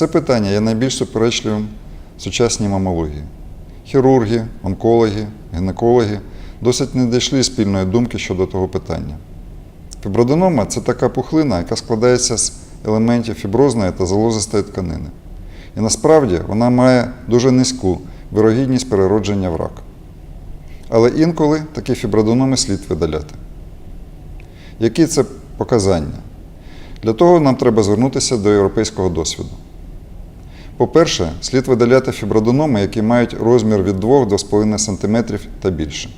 Це питання є найбільш суперечливим в сучасній мамології. Хірурги, онкологи, гінекологи досить не дійшли спільної думки щодо того питання. Фіброденома це така пухлина, яка складається з елементів фіброзної та залозистої тканини. І насправді вона має дуже низьку вирогідність переродження в рак. Але інколи такі фіброденоми слід видаляти. Які це показання? Для того нам треба звернутися до європейського досвіду. По-перше, слід видаляти фіброденоми, які мають розмір від 2 до 2,5 см та більше.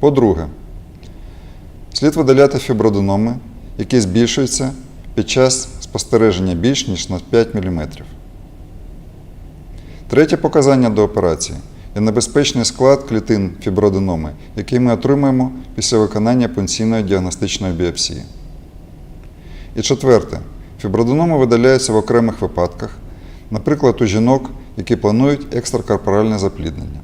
По-друге, слід видаляти фіброденоми, які збільшуються під час спостереження більш ніж на 5 мм. Третє показання до операції є небезпечний склад клітин фіброденоми, який ми отримуємо після виконання пенсійної діагностичної біопсії. І четверте, фіброденоми видаляються в окремих випадках, наприклад, у жінок, які планують екстракорпоральне запліднення.